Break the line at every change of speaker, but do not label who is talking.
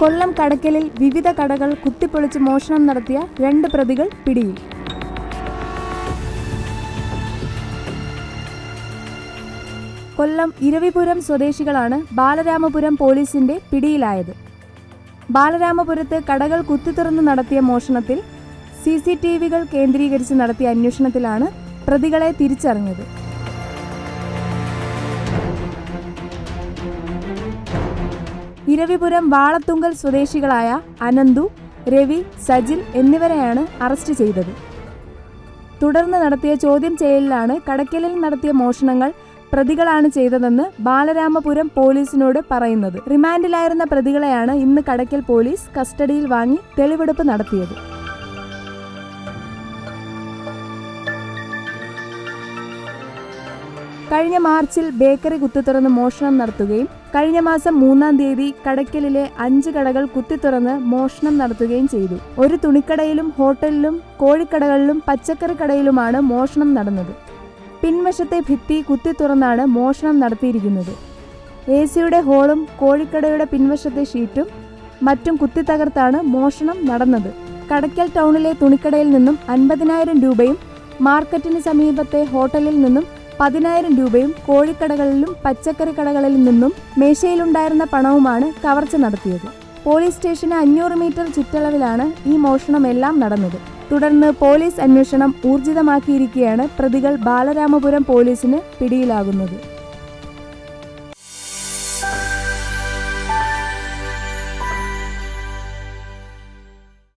കൊല്ലം കടക്കലിൽ വിവിധ കടകൾ കുത്തിപ്പൊളിച്ച് മോഷണം നടത്തിയ രണ്ട് പ്രതികൾ പിടിയിൽ. കൊല്ലം ഇരവിപുരം സ്വദേശികളാണ് ബാലരാമപുരം പോലീസിന്റെ പിടിയിലായത്. ബാലരാമപുരത്ത് കടകൾ കുത്തിത്തുറന്ന് നടത്തിയ മോഷണത്തിൽ സി സി ടി വികൾ കേന്ദ്രീകരിച്ച് നടത്തിയ അന്വേഷണത്തിലാണ് പ്രതികളെ തിരിച്ചറിഞ്ഞത്. ഇരവിപുരം വാളത്തുങ്കൽ സ്വദേശികളായ അനന്തു രവി സജിൽ എന്നിവരെയാണ് അറസ്റ്റ് ചെയ്തത്. തുടർന്ന് നടത്തിയ ചോദ്യം ചെയ്യലിലാണ് കടക്കലിൽ നടത്തിയ മോഷണങ്ങൾ പ്രതികളാണ് ചെയ്തതെന്ന് ബാലരാമപുരം പോലീസിനോട് പറയുന്നത്. റിമാൻഡിലായിരുന്ന പ്രതികളെയാണ് ഇന്ന് കടക്കൽ പോലീസ് കസ്റ്റഡിയിൽ വാങ്ങി തെളിവെടുപ്പ് നടത്തിയത്. കഴിഞ്ഞ മാർച്ചിൽ ബേക്കറി കുത്തിത്തുറന്ന് മോഷണം നടത്തുകയും കഴിഞ്ഞ മാസം മൂന്നാം തീയതി കടയ്ക്കലിലെ അഞ്ച് കടകൾ കുത്തിത്തുറന്ന് മോഷണം നടത്തുകയും ചെയ്തു. ഒരു തുണിക്കടയിലും ഹോട്ടലിലും കോഴിക്കടകളിലും പച്ചക്കറി കടയിലുമാണ് മോഷണം നടന്നത്. പിൻവശത്തെ ഭിത്തി കുത്തിത്തുറന്നാണ് മോഷണം നടത്തിയിരിക്കുന്നത്. എ സിയുടെ ഹോളും കോഴിക്കടയുടെ പിൻവശത്തെ ഷീറ്റും മറ്റും കുത്തിത്തകർത്താണ് മോഷണം നടന്നത്. കടയ്ക്കൽ ടൗണിലെ തുണിക്കടയിൽ നിന്നും അൻപതിനായിരം രൂപയും മാർക്കറ്റിന് സമീപത്തെ ഹോട്ടലിൽ നിന്നും പതിനായിരം രൂപയും കോഴിക്കടകളിലും പച്ചക്കറി കടകളിൽ നിന്നും മേശയിലുണ്ടായിരുന്ന പണവുമാണ് കവർച്ച നടത്തിയത്. പോലീസ് സ്റ്റേഷന് അഞ്ഞൂറ് മീറ്റർ ചുറ്റളവിലാണ് ഈ മോഷണമെല്ലാം നടന്നത്. തുടർന്ന് പോലീസ് അന്വേഷണം ഊർജിതമാക്കിയിരിക്കുകയാണ് പ്രതികൾ ബാലരാമപുരം പോലീസിന് പിടിയിലാകുന്നത്.